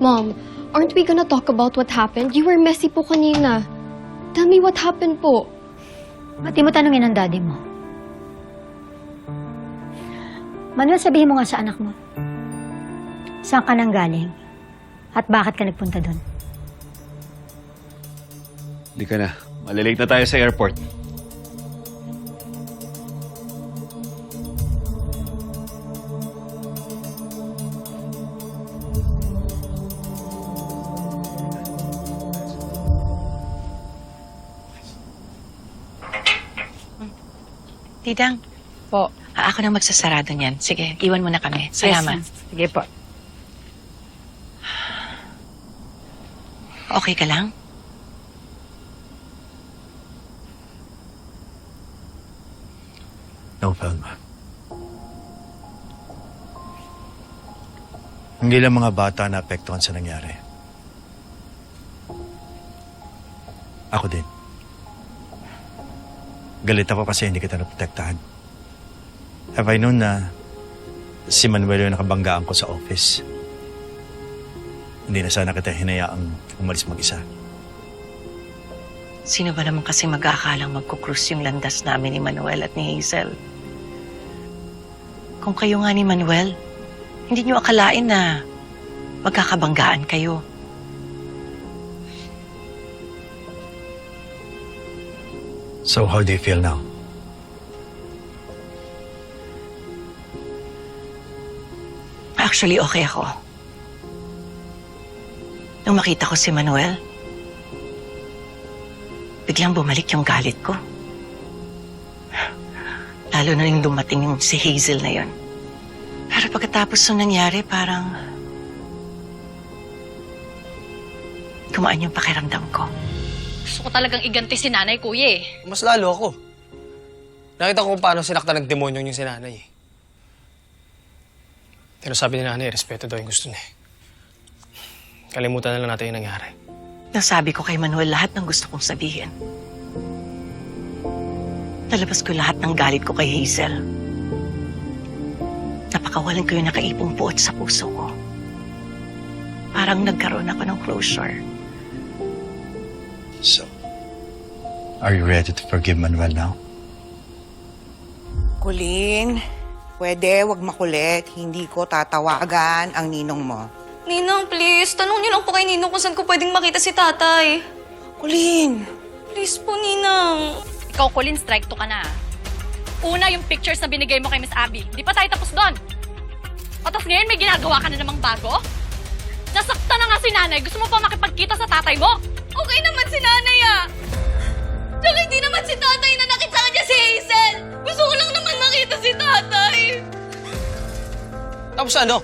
Mom, aren't we gonna talk about what happened? You were messy po kanina. Tell me what happened po. Ba't di mo tanungin ang daddy mo? Manuel, sabihin mo nga sa anak mo. Saan ka nang galing? At bakit ka nagpunta doon? Hindi ka na. Malilate na tayo sa airport. Tidang. Po. ako na magsasarado niyan. Sige, iwan mo na kami. Salamat. Sige po. okay ka lang? No, Velma. Hindi lang mga bata na apektuhan sa nangyari. Ako din. Galit ako kasi hindi kita naprotektahan. Have I known na si Manuel yung nakabanggaan ko sa office? Hindi na sana kita hinayaang umalis mag-isa. Sino ba naman kasi mag-aakalang magkukrus yung landas namin ni Manuel at ni Hazel? Kung kayo nga ni Manuel, hindi niyo akalain na magkakabanggaan kayo. So how do you feel now? Actually, okay ako. Nung makita ko si Manuel, biglang bumalik yung galit ko. Lalo na yung dumating yung si Hazel na yon. Pero pagkatapos nung nangyari, parang... Kumaan yung pakiramdam ko. Gusto ko talagang iganti si nanay, kuya eh. Mas lalo ako. Nakita ko kung paano sinaktan ng demonyo yung si nanay. eh. Pero sabi ni nanay, respeto daw yung gusto niya. Kalimutan na lang natin yung nangyari. Nasabi ko kay Manuel lahat ng gusto kong sabihin. Nalabas ko lahat ng galit ko kay Hazel. Napakawalan ko yung nakaipong puot sa puso ko. Parang nagkaroon ako ng closure. So, are you ready to forgive Manuel now? Kulin, pwede wag makulit. Hindi ko tatawagan ang ninong mo. Ninang, please. Tanong niyo lang po kay Ninong kung saan ko pwedeng makita si tatay. Kulin! Please po, Ninang. Ikaw, Colin, strike to ka na. Una, yung pictures na binigay mo kay Miss Abby. Hindi pa tayo tapos doon. Tapos ngayon, may ginagawa ka na namang bago? Nasakta na nga si nanay. Gusto mo pa makipagkita sa tatay mo? Okay naman si nanay ah. Tsaka hindi naman si tatay na nakita sa kanya si Hazel. Gusto ko lang naman makita si tatay. Tapos ano?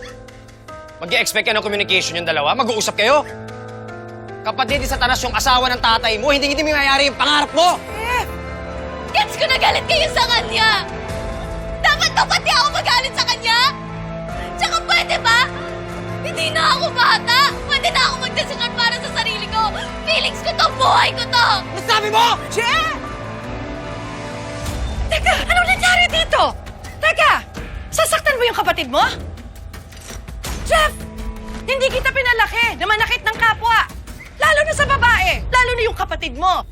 mag expect ka ng communication yung dalawa? Mag-uusap kayo? Kapatid ni Satanas yung asawa ng tatay mo, hindi hindi mayayari yung pangarap mo! Gets ko na galit kayo sa kanya! Dapat ba pati ako magalit sa kanya? Tsaka pwede ba? Hindi na ako bata! Pwede na ako magdesisyon para sa sarili ko! Feelings ko to! Buhay ko to! Sabi mo! Teka, anong nangyari dito? Teka, sasaktan mo yung kapatid mo? Jeff! Hindi kita pinalaki na manakit ng kapwa. Lalo na sa babae. Lalo na yung kapatid mo.